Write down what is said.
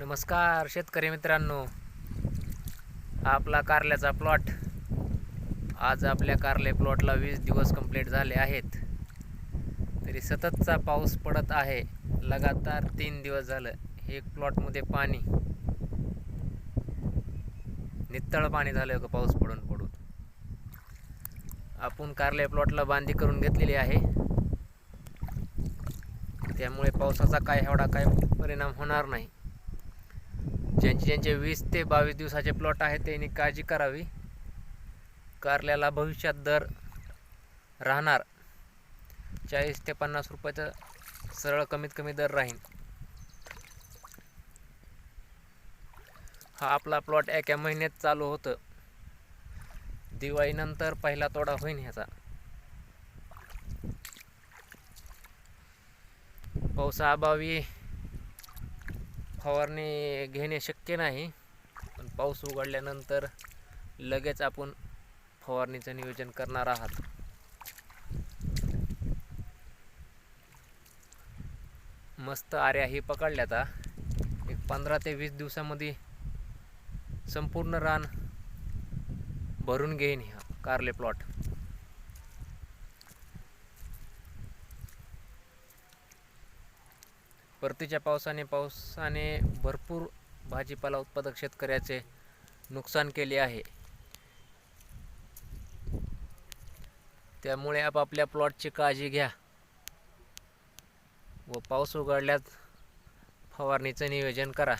नमस्कार शेतकरी मित्रांनो. आपला कारल्याचा प्लॉट आज आपल्या कारले प्लॉटला वीस दिवस कंप्लीट झाले आहेत. तरी सततचा पाऊस पडत आहे. लगातार तीन दिवस झालं हे प्लॉटमध्ये पाणी. नितळ पाणी झालं का पाऊस पडून पडून. आपण कारले प्लॉटला बांधी करून घेतलेली आहे. त्यामुळे पावसाचा काय एवढा काय परिणाम होणार नाही. ज्यांचे ज्यांचे वीस ते बावीस दिवसाचे प्लॉट आहेत त्यांनी काळजी करावी. कारल्याला भविष्यात दर राहणार. चाळीस ते पन्नास रुपयाचं सरळ कमीत कमी दर राहील हा आपला प्लॉट एका महिन्यात चालू होतं. दिवाळीनंतर पहिला तोडा होईन ह्याचा. पावसाअभावी फवारणी घेणे शक्य नाही. पण पाऊस उघडल्यानंतर लगेच आपण फवारणीचं नियोजन करणार आहात. मस्त आऱ्या ही. आता एक पंधरा ते वीस दिवसामध्ये संपूर्ण रान भरून घेईन ह्या कारले प्लॉट. परतीच्या पावसाने पावसाने भरपूर भाजीपाला उत्पादक शेतकऱ्याचे नुकसान केले आहे. त्यामुळे आपापल्या प्लॉटची काळजी घ्या. व पाऊस उघडल्यास फवारणीचं नियोजन करा.